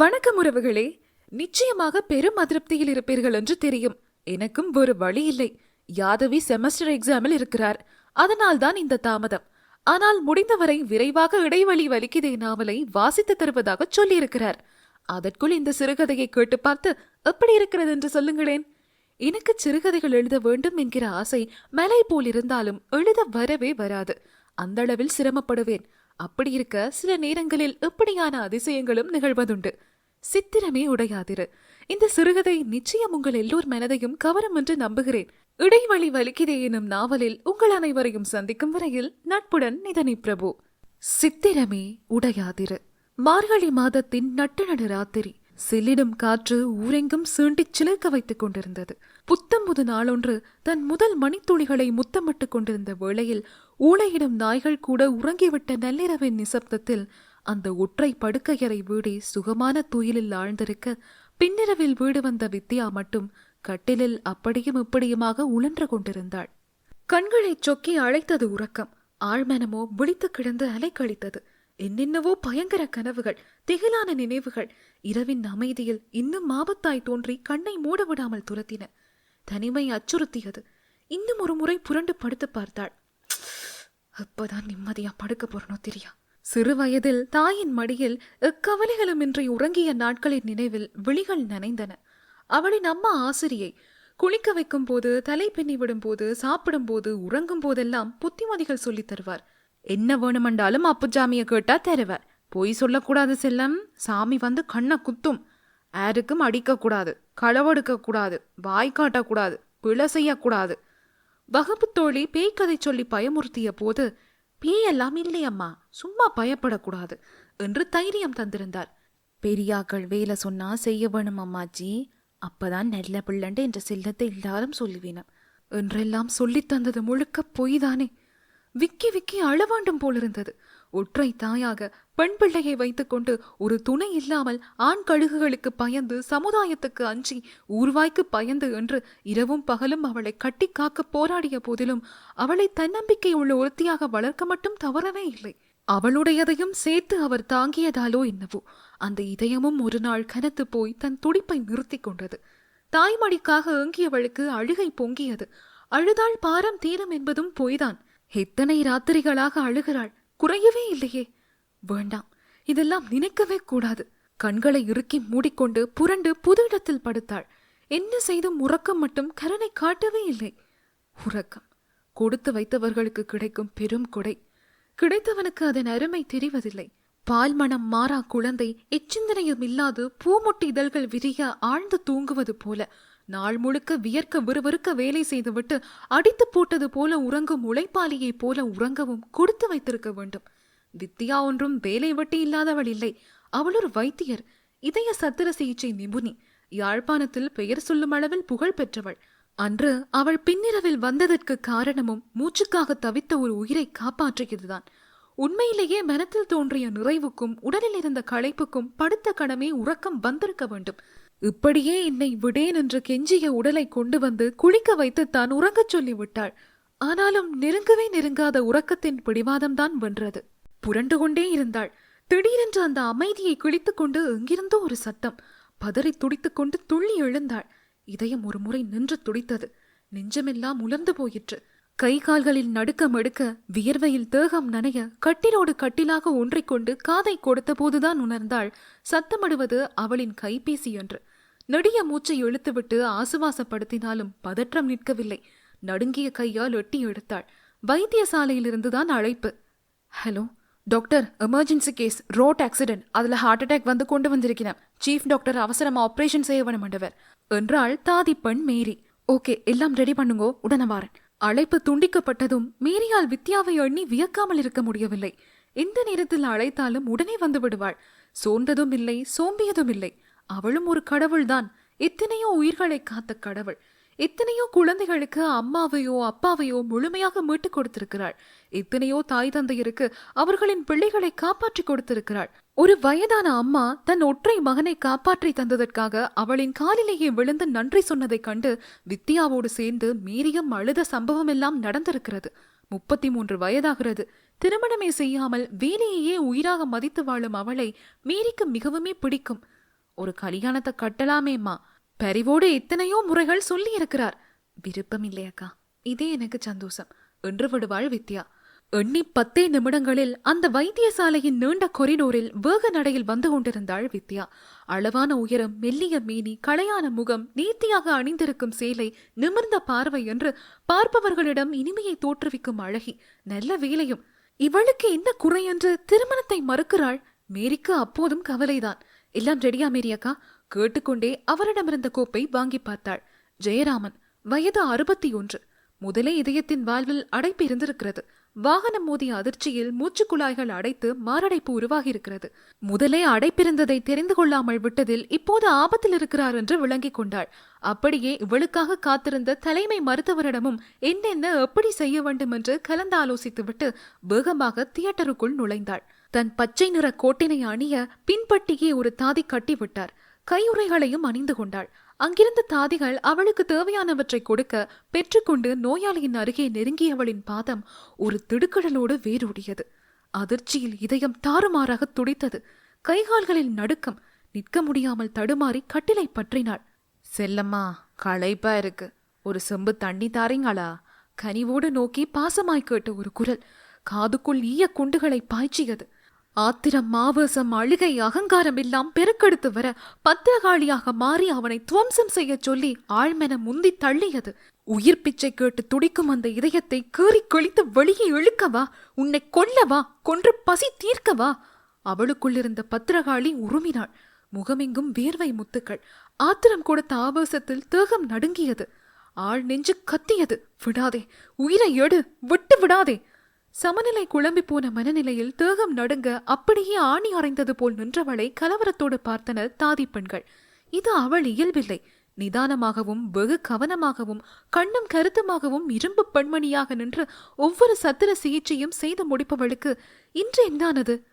வணக்கம் உறவுகளே. நிச்சயமாக பெரும் அதிருப்தியில் இருப்பீர்கள் என்று தெரியும். எனக்கும் ஒரு வழி இல்லை. யாதவி செமஸ்டர் எக்ஸாமில் இருக்கிறார். அதனால்தான் இந்த தாமதம். ஆனால் முடிந்தவரை விரைவாக இடைவெளி வலிக்குதே நாவலை வாசித்து தருவதாக சொல்லியிருக்கிறார். அதற்குள் இந்த சிறுகதையை கேட்டு பார்த்து எப்படி இருக்கிறது என்று சொல்லுங்களேன். எனக்கு சிறுகதைகள் எழுத வேண்டும் என்கிற ஆசை மலை போல் இருந்தாலும் எழுத வரவே வராது. அந்த அளவில் சிரமப்படுவேன். அப்படி இருக்க சில நேரங்களில் எப்படியான அதிசயங்களும் நிகழ்வதுண்டு. சித்திரமே உடையாதிரு. இந்த சிறுகதை நிச்சயம் உங்கள் எல்லோர் மனதையும் கவரும் என்று நம்புகிறேன். இடைவழி வலிக்கிறே எனும் நாவலில் உங்கள் அனைவரையும் சந்திக்கும் வரையில் நட்புடன் நிதனி பிரபு. சித்திரமே உடையாதிரு. மார்கழி மாதத்தின் நட்டு நடு ராத்திரி சில்லிடும் காற்று ஊரெங்கும் சீண்டிச் சிலிர்க்க வைத்துக் கொண்டிருந்தது. புத்தம்புது நாளொன்று தன் முதல் மணித்துளிகளை முத்தமிட்டுக் கொண்டிருந்த வேளையில் ஊளையிடும் நாய்கள் கூட உறங்கிவிட்ட நள்ளிரவின் நிசப்தத்தில் அந்த ஒற்றை படுக்கையறை வீடி சுகமான துயிலில் ஆழ்ந்திருக்க பின்னிரவில் வீடு வந்த வித்யா மட்டும் கட்டிலில் அப்படியும் இப்படியுமாக உழன்று கொண்டிருந்தாள். கண்களைச் சொக்கி அழைத்தது உறக்கம். ஆழ்மனமோ விழித்து கிடந்து அலைக்கழித்தது. என்னென்னவோ பயங்கர கனவுகள் திகிலான நினைவுகள். இரவின் அமைதியில் இன்னும் ஆபத்தாய் தோன்றி கண்ணை மூட விடாமல் துரத்தின. தனிமை அச்சுறுத்தியது. இன்னும் ஒரு முறை புரண்டு படுத்து பார்த்தாள். அப்பதான் நிம்மதியா படுக்க போறனோ தெரியா? சிறு வயதில் தாயின் மடியில் எக்கவலைகளுமின்றி உறங்கிய நாட்களின் நினைவில் விழிகள் நனைந்தன. அவளின் அம்மா ஆசிரியை குளிக்க வைக்கும் போது தலை பின்னி விடும் போது சாப்பிடும் போது உறங்கும் போதெல்லாம் புத்திமதிகள் சொல்லித் தருவார். என்ன வேணுமென்றாலும் அப்புச்சாமிய கேட்டா தருவார். பொய் சொல்லக்கூடாது செல்லம். சாமி வந்து கண்ணை குத்தும். யாருக்கும் அடிக்கக்கூடாது களவெடுக்கக்கூடாது வாய் காட்டக்கூடாது பிழை செய்யக்கூடாது. வகுப்பு தோழி பேய் சொல்லி பயமுறுத்திய போது பேயெல்லாம் இல்லையம்மா சும்மா பயப்படக்கூடாது என்று தைரியம் தந்திருந்தார் பெரியாக்கள் வேலை சொன்னா செய்ய வேணும் அம்மாச்சி அப்பதான் நல்ல பிள்ளண்டு என்ற செல்லத்தை எல்லாரும் சொல்லுவேனம். என்றெல்லாம் சொல்லித் தந்தது முழுக்க பொய்தானே. விக்கி விக்கி அழவாண்டும் போலிருந்தது. ஒற்றை தாயாக பெண் பிள்ளையை வைத்துக்கொண்டு ஒரு துணை இல்லாமல் ஆண் கழுகுகளுக்கு பயந்து சமுதாயத்துக்கு அஞ்சி ஊர்வாய்க்கு பயந்து என்று இரவும் பகலும் அவளை கட்டி காக்க போராடிய போதிலும் அவளை தன்னம்பிக்கை உள்ள ஒருத்தியாக வளர்க்க மட்டும் தவறவே இல்லை. அவளுடையதையும் சேர்த்து அவர் தாங்கியதாலோ என்னவோ அந்த இதயமும் ஒரு நாள் கனத்து போய் தன் துடிப்பை நிறுத்திக் கொண்டது. தாய்மடிக்காக ஏங்கியவளுக்கு அழுகை பொங்கியது. அழுதாள் பாரம் தீரும் என்பதும் பொய்தான். எத்தனை ராத்திரிகளாக அழுகிறாள். குறையவே இல்லையே. வேண்டாம். இதெல்லாம் நினைக்கவே கூடாது. கண்களை இறுக்கி மூடிக்கொண்டு புரண்டு புது இடத்தில் படுத்தாள். என்ன செய்தும் உறக்கம் மட்டும் கரனை காட்டவே இல்லை. உறக்கம். கொடுத்து வைத்தவர்களுக்கு கிடைக்கும் பெரும் கொடை. கிடைத்தவனுக்கு அதன் அருமை தெரிவதில்லை. பால் மனம் மாறா குழந்தை எச்சிந்தனையும் இல்லாது பூமொட்டு இதழ்கள் விரிய ஆழ்ந்து தூங்குவது போல நாள் முழுக்க வியர்க்க விறுவிறுக்க வேலை செய்துவிட்டு அடித்து போட்டது போல உறங்கும் உழைப்பாளியைப் போல உறங்கவும் கொடுத்து வைத்திருக்க வேண்டும். வித்யா ஒன்றும் வேலை வெட்டி இல்லாதவள் இல்லை. அவள் ஒரு வைத்தியர். இதய சத்திர சிகிச்சை நிபுணி. யாழ்ப்பாணத்தில் பெயர் சொல்லும் அளவில் புகழ் பெற்றவள். அன்று அவள் பின்னிரவில் வந்ததற்கு காரணமும் மூச்சுக்காக தவித்த ஒரு உயிரை காப்பாற்றியதுதான். உண்மையிலேயே மனத்தில் தோன்றிய நிறைவுக்கும் உடலில் இருந்த களைப்புக்கும் படுத்த கணமே உறக்கம் வந்திருக்க வேண்டும். இப்படியே என்னை விடேன் என்று கெஞ்சிய உடலை கொண்டு வந்து குளிக்க வைத்து தான் உறங்கச் சொல்லிவிட்டாள். ஆனாலும் நெருங்கவே நெருங்காத உறக்கத்தின் பிடிவாதம்தான் வென்றது. புரண்டு கொண்டே இருந்தாள். திடீரென்று அந்த அமைதியை கிழித்துக் கொண்டு எங்கிருந்தோ ஒரு சத்தம். பதறி துடித்துக் கொண்டு துள்ளி எழுந்தாள். இதயம் ஒரு முறை நின்று துடித்தது. நெஞ்சமெல்லாம் உலர்ந்து போயிற்று. கை கால்களில் நடுக்கம் எடுக்க வியர்வையில் தேகம் நனைய கட்டிலோடு கட்டிலாக ஒன்றிக்கொண்டு காதை கொடுத்த போதுதான் உணர்ந்தாள் சத்தமிடுவது அவளின் கைபேசி என்று. நெடிய மூச்சை இழுத்துவிட்டு ஆசுவாசப்படுத்தினாலும் பதற்றம் நிற்கவில்லை. நடுங்கிய கையால் எட்டி எடுத்தாள். வைத்தியசாலையிலிருந்துதான் அழைப்பு. Hello doctor emergency case road accident. அதுல ஹார்ட் அட்டாக் வந்து கொண்டு வந்திருக்கிறேன். சீஃப் டாக்டர் அவசரமா ஆபரேஷன் செய்ய வேணுமெண்டவர் என்றாள் தாதி பெண் மேரி. ஓகே எல்லாம் ரெடி பண்ணுங்கோ. உடனே வாரேன். அழைப்பு துண்டிக்கப்பட்டதும் மேரியால் வித்யாவை எண்ணி வியக்காமல் இருக்க முடியவில்லை. எந்த நேரத்தில் அழைத்தாலும் உடனே வந்து விடுவாள். சோர்ந்ததும் இல்லை சோம்பியதும் இல்லை. அவளும் ஒரு கடவுள்தான். எத்தனையோ உயிர்களை காத்த கடவுள். எத்தனையோ குழந்தைகளுக்கு அம்மாவையோ அப்பாவையோ முழுமையாக மீட்டுக் கொடுத்திருக்கிறாள். எத்தனையோ தாய் தந்தையருக்கு அவர்களின் பிள்ளைகளை காப்பாற்றி கொடுத்திருக்கிறாள். ஒரு வயதான அம்மா தன் ஒற்றை மகனை காப்பாற்றி தந்ததற்காக அவளின் காலிலேயே விழுந்து நன்றி சொன்னதைக் கண்டு வித்யாவோடு சேர்ந்து மீறியும் அழுத சம்பவம் எல்லாம் நடந்திருக்கிறது. முப்பத்தி மூன்று வயதாகிறது. திருமணமே செய்யாமல் வேலையையே உயிராக மதித்து வாழும் அவளை மீரிக்கு மிகவுமே பிடிக்கும். ஒரு கல்யாணத்தை கட்டலாமேம்மா. பரிவோடு எத்தனையோ முறைகள் சொல்லி இருக்கிறார் விருப்பம் இல்லையக்கா இதே எனக்கு சந்தோஷம். என்று விடுவாள் வித்யா. எண்ணி பத்தே நிமிடங்களில் அந்த வைத்தியசாலையின் நீண்ட கொரிடோரில் வேக நடையில் வந்து கொண்டிருந்தாள் வித்யா. அளவான உயரம் மெல்லிய மீனி களையான முகம் நேர்த்தியாக அணிந்திருக்கும் சேலை நிமிர்ந்த பார்வை என்று பார்ப்பவர்களிடம் இனிமையை தோற்றுவிக்கும் அழகி நல்ல வேலையும். இவளுக்கு என்ன குறை என்று திருமணத்தை மறுக்கிறாள்? மேரிக்கு அப்போதும் கவலைதான். எல்லாம் ரெடியா மேரி அக்கா? கேட்டுக்கொண்டே அவரிடமிருந்த கோப்பை வாங்கி பார்த்தாள். ஜெயராமன் வயது அறுபத்தி ஒன்று முதலே இதயத்தின் வாழ்வில் அடைப்பு இருந்திருக்கிறது. வாகனம் மோதிய அதிர்ச்சியில் மூச்சுக் குழாய்கள் அடைத்து மாரடைப்பு உருவாகியிருக்கிறது. முதலே அடைப்பிருந்ததை தெரிந்து கொள்ளாமல் விட்டதில் இப்போது ஆபத்தில் இருக்கிறார் என்று விளங்கிக் கொண்டாள். அப்படியே இவளுக்காக காத்திருந்த தலைமை மருத்துவரிடமும் என்னென்ன எப்படி செய்ய வேண்டும் என்று கலந்தாலோசித்துவிட்டு வேகமாக தியேட்டருக்குள் நுழைந்தாள். தன் பச்சை நிற கோட்டினை அணிய பின்பட்டியே ஒரு தாதி கட்டிவிட்டார். கையுறைகளையும் அணிந்து கொண்டாள். அங்கிருந்த தாதிகள் அவளுக்கு தேவையானவற்றை கொடுக்க பெற்றுக்கொண்டு நோயாளியின் அருகே நெருங்கியவளின் பாதம் ஒரு திடுக்கடலோடு வேரூடியது. அதிர்ச்சியில் இதயம் தாறுமாறாக துடித்தது. கைகால்களில் நடுக்கம் நிற்க முடியாமல் தடுமாறி கட்டிலை பற்றினாள். செல்லம்மா களைப்பா இருக்கு. ஒரு செம்பு தண்ணி தாரீங்களா? கனிவோடு நோக்கி பாசமாய் கேட்ட ஒரு குரல். காதுக்குள் ஈய குண்டுகளை பாய்ச்சியது. ஆத்திரம் ஆவேசம் அழுகை அகங்காரம் எல்லாம் பெருக்கெடுத்து வர பத்திரகாளியாக மாறி அவனை துவம்சம் செய்ய சொல்லி ஆழ்மென முந்தி தள்ளியது. உயிர் பிச்சை கேட்டு துடிக்கும் அந்த இதயத்தை கீறி கழித்து வெளியே இழுக்கவா? உன்னை கொல்லவா? கொன்று பசி தீர்க்கவா? அவளுக்குள்ளிருந்த பத்திரகாளி உருமினாள். முகமெங்கும் வேர்வை முத்துக்கள். ஆத்திரம் கொடுத்த ஆவேசத்தில் தேகம் நடுங்கியது. ஆள் நெஞ்சு கத்தியது. விடாதே. உயிரை எடு. விட்டு விடாதே. சமநிலை குழம்பி போன மனநிலையில் தேகம் நடுங்க அப்படியே ஆணி அறைந்தது போல் நின்றவளை கலவரத்தோடு பார்த்தனர் தாதி பெண்கள். இது அவள் இயல்பில்லை. நிதானமாகவும் வெகு கவனமாகவும் கண்ணும் கருத்துமாகவும் இரும்பு பெண்மணியாக நின்று ஒவ்வொரு சத்திர சிகிச்சையும் செய்து முடிப்பவளுக்கு இன்று என்னானது?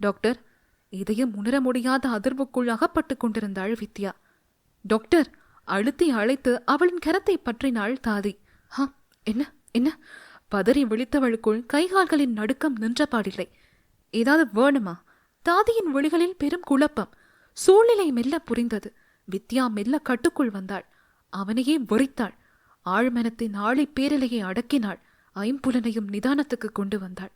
டாக்டர் இதயம் உணர முடியாத அதிர்வுக்குள் அகப்பட்டுக் கொண்டிருந்தாள் வித்யா. டாக்டர் அழுத்தி அழைத்து அவளின் கரத்தை பற்றினாள் தாதி. ஹா என்ன என்ன? பதறி விழித்தவளுக்குள் கைகால்களின் நடுக்கம் நின்றபாடில்லை. ஏதாவது வேணுமா? தாதியின் ஒளிகளில் பெரும் குழப்பம். சூழ்நிலை மெல்ல புரிந்தது. வித்யா மெல்ல கட்டுக்குள் வந்தாள். அவனையே வெறித்தாள். ஆழ்மனத்தின் ஆழி பேரலையை அடக்கினாள். ஐம்புலனையும் நிதானத்துக்கு கொண்டு வந்தாள்.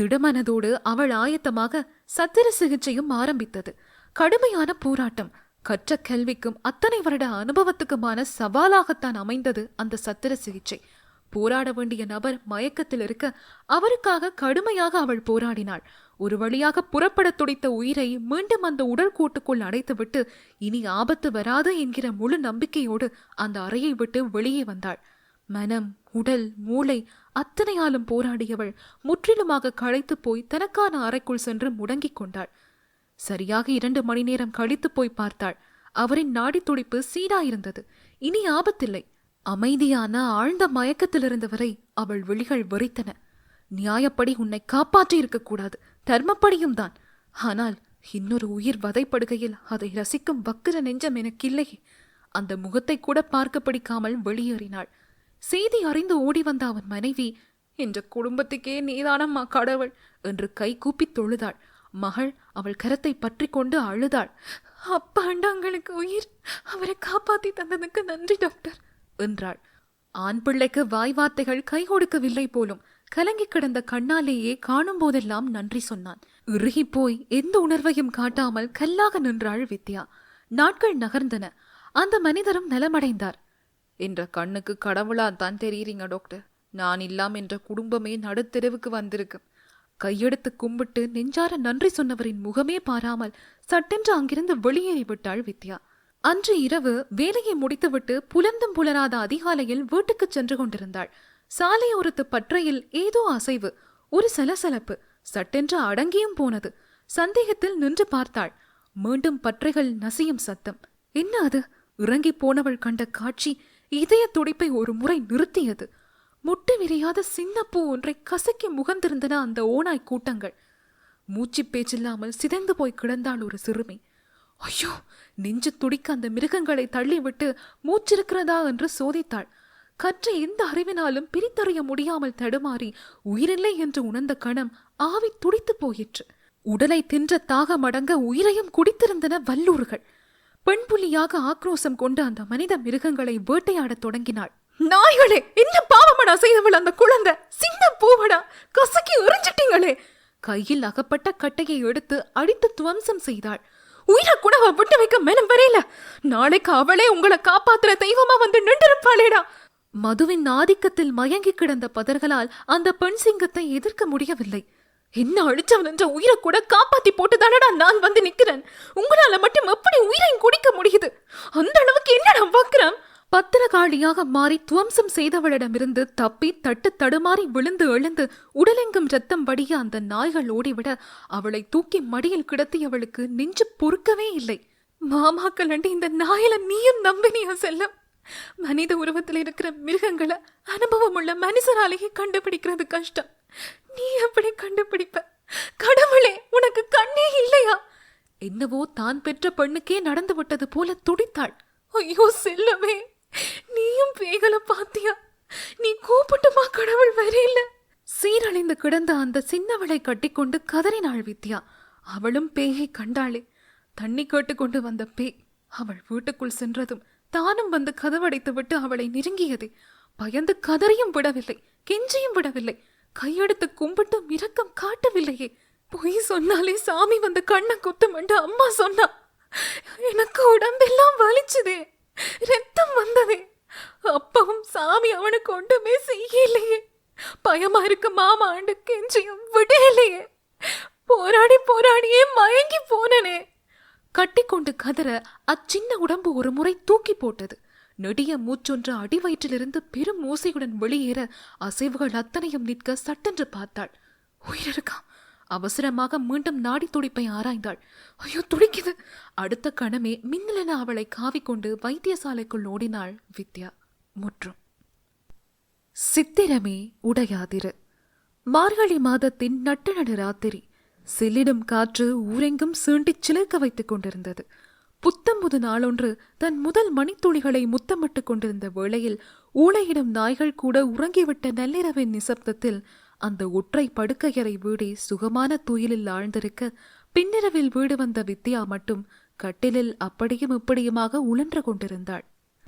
திடமனதோடு அவள் ஆயத்தமாக சத்திர சிகிச்சையும் ஆரம்பித்தது. கடுமையான போராட்டம். கற்ற கல்விக்கும் அத்தனை வருட அனுபவத்துக்குமான சவாலாகத்தான் அமைந்தது அந்த சத்திர சிகிச்சை. போராட வேண்டிய நபர் மயக்கத்தில் இருக்க அவருக்காக கடுமையாக அவள் போராடினாள். ஒரு வழியாக புறப்படத் துடித்த உயிரை மீண்டும் அந்த உடல் கூட்டுக்குள் அடைத்துவிட்டு இனி ஆபத்து வராது என்கிற முழு நம்பிக்கையோடு அந்த அறையை விட்டு வெளியே வந்தாள். மனம் உடல் மூளை அத்தனையாலும் போராடியவள் முற்றிலுமாக களைத்து போய் தனக்கான அறைக்குள் சென்று முடங்கிக் கொண்டாள். சரியாக இரண்டு மணி நேரம் கழித்து போய் பார்த்தாள். அவரின் நாடி துடிப்பு சீராயிருந்தது இனி ஆபத்தில்லை. அமைதியான ஆழ்ந்த மயக்கத்திலிருந்தவரை அவள் விழிகள் வெறித்தன. நியாயப்படி உன்னை காப்பாற்றி இருக்கக்கூடாது. தர்மப்படியும் தான். ஆனால் இன்னொரு உயிர் வதைப்படுகையில் அதை ரசிக்கும் வக்கிர நெஞ்சம் எனக்கில்லையே அந்த முகத்தை கூட பார்க்க பிடிக்காமல் வெளியேறினாள். செய்தி அறிந்து ஓடி வந்த அவன் மனைவி என்ற குடும்பத்துக்கே நீதானம்மா கடவுள் என்று கை கூப்பித் தொழுதாள். மகள் அவள் கரத்தை பற்றி கொண்டு அழுதாள். அப்பாண்டாங்களுக்கு உயிர். அவரை காப்பாத்தி தந்ததுக்கு நன்றி டாக்டர். என்றாள். ஆண் பிள்ளைக்கு வாய் வார்த்தைகள் கை கொடுக்கவில்லை போலும் கலங்கி கிடந்த கண்ணாலேயே காணும் போதெல்லாம் நன்றி சொன்னான். இறுகிப் போய் எந்த உணர்வையும் காட்டாமல் கல்லாக நின்றாள் வித்யா. நாட்கள் நகர்ந்தன. அந்த மனிதரும் நலமடைந்தார். என்ற கண்ணுக்கு கடவுளா தான் தெரியுறீங்க டாக்டர். நான் இல்லாம் என்ற குடும்பமே நடுத்தெருவுக்கு வந்திருக்கு கையெடுத்து கும்பிட்டு நெஞ்சார நன்றி சொன்னவரின் முகமே பாராமல் சட்டென்று அங்கிருந்து வெளியேறி விட்டாள் வித்யா. அன்று இரவு வேலையை முடித்துவிட்டு புலர்ந்தும் புலராத அதிகாலையில் வீட்டுக்குச் சென்று கொண்டிருந்தாள். சாலையோரத்து பற்றையில் ஏதோ அசைவு ஒரு சலசலப்பு சட்டென்று அடங்கியும் போனது. சந்தேகத்தில் நின்று பார்த்தாள். மீண்டும் பற்றைகள் நசியும் சத்தம். என்ன அது? இறங்கிப் போனவள் கண்ட காட்சி இதய துடிப்பை ஒரு முறை நிறுத்தியது. முட்டு விரியாத சின்னப்பூ ஒன்றை கசக்கி முகந்திருந்தன அந்த ஓனாய் கூட்டங்கள். மூச்சு பேச்சில்லாமல் சிதைந்து போய் கிடந்தாள் ஒரு சிறுமி. ஐயோ நெஞ்சு துடிக்க அந்த மிருகங்களை தள்ளிவிட்டு மூச்சிருக்கிறதா என்று சோதித்தாள். கற்ற எந்த அறிவினாலும் பிரித்தறிய முடியாமல் தடுமாறி உயிரில்லை என்று உணர்ந்த கணம் ஆவி துடித்துப் போயிற்று. உடலை தின்ற தாக மடங்க உயிரையும் குடித்திருந்தன வல்லூர்கள் பெண் புலியாக ஆக்ரோசம் கொண்டு அந்த மனித மிருகங்களை வேட்டையாடத் தொடங்கினாள். நாய்களே என்ன பாவமடா செய்தவள் அந்த குழந்தை? சின்ன பூவடா கசக்கி எறிஞ்சிட்டீங்களே கையில் அகப்பட்ட கட்டையை எடுத்து அடித்து துவம்சம் செய்தாள். உயிரை கூட அவ விட்டு வைக்க மனம் வரையில. நாளைக்கு அவளே உங்களை காப்பாத்துற தெய்வமா வந்து நின்றிருப்பாளேடா. மதுவின் ஆதிக்கத்தில் மயங்கி கிடந்த பதர்களால் அந்த பெண் சிங்கத்தை எதிர்க்க முடியவில்லை. என்ன அழிச்சவன் என்ற உயிரை கூட காப்பாத்தி போட்டுதானடா நான் வந்து நிக்கிறேன் உங்களால மட்டும் எப்படி உயிரையும் குடிக்க முடியுது? அந்த அளவுக்கு என்னடா பாக்குறேன் பத்திரகாளியாக மாறி துவம்சம் செய்தவளிடமிருந்து தப்பி தட்டு தடுமாறி விழுந்து எழுந்து உடலெங்கும் ரத்தம் வடிய அந்த நாய்கள் ஓடிவிட அவளை தூக்கி மடியில் கிடத்தியவளுக்கு நெஞ்சு பொறுக்கவே இல்லை. மாமாக்கள் அண்டி இந்த நாயில நீயும் நம்பினியா செல்லம்? மனித உருவத்தில் இருக்கிற மிருகங்களை அனுபவம் உள்ள மனுஷனாலேயே கண்டுபிடிக்கிறது கஷ்டம். நீ எப்படி கண்டுபிடிப்ப? கடவுளே உனக்கு கண்ணே இல்லையா? என்னவோ தான் பெற்ற பெண்ணுக்கே நடந்து விட்டது போல துடித்தாள். ஐயோ செல்லவே நீயும் பேய்களை பாத்தியா? நீ கூப்பிட்டுமா கடவுள் வரையில? சீரழிந்து கிடந்த அந்த சின்னவளை கட்டிக்கொண்டு கதறினாள் வித்யா. அவளும் பேயை கண்டாளே. தண்ணி கேட்டுக்கொண்டு வந்த பேய் அவள் வீட்டுக்குள் சென்றதும் தானும் வந்து கதவடைத்து விட்டு அவளை நெருங்கியதே. பயந்து கதறியும் விடவில்லை கெஞ்சியும் விடவில்லை. கையெடுத்து கும்பிட்டு இரக்கம் காட்டவில்லையே. பொய் சொன்னாலே சாமி வந்து கண்ணை குத்தும் என்று அம்மா சொன்னா. எனக்கு உடம்பெல்லாம் வலிச்சுதே. ரத்தம் வந்ததே அப்பவும் சாமி அவனுக்கு ஒன்றுமே செய்யலையே பயமா இருக்கு மாமா ஆண்டு கெஞ்சியும் விடலையே போராடி போராடியே மயங்கி போனனே கட்டிக்கொண்டு கதற அச்சின்ன உடம்பு ஒரு முறை தூக்கி போட்டது நெடிய மூச்சொன்று அடிவயிற்றிலிருந்து பெரும் ஓசையுடன் வெளியேற அசைவுகள் அத்தனையும் நிற்க சட்டென்று பார்த்தாள் உயிர் இருக்கா அவசரமாக மீண்டும் நாடி துடிப்பை ஆராய்ந்தாள். ஐயோ துடிக்குது. அடுத்த கணமே மின்னலென அவளை காவிக்கொண்டு வைத்தியசாலைக்குள் ஓடினாள் வித்யா. முற்றும். சித்திரமே உடையாதிரு. மார்கழி மாதத்தின் நட்டு நடு ராத்திரி. சில்லிடும் காற்று ஊரெங்கும் சீண்டிச் சிலிர்க்க வைத்துக் கொண்டிருந்தது. புத்தம்புது நாளொன்று தன் முதல் மணித்துளிகளை முத்தமிட்டுக் கொண்டிருந்த வேளையில் ஊளையிடும் நாய்கள் கூட உறங்கிவிட்ட நள்ளிரவின் நிசப்தத்தில் அந்த ஒற்றை படுக்கையறை வீடே சுகமான துயிலில் ஆழ்ந்திருக்க பின்னிரவில் வீடு வந்த வித்யா மட்டும் கட்டிலில் அப்படியும் இப்படியுமாக உழன்று கொண்டிருந்தாள்.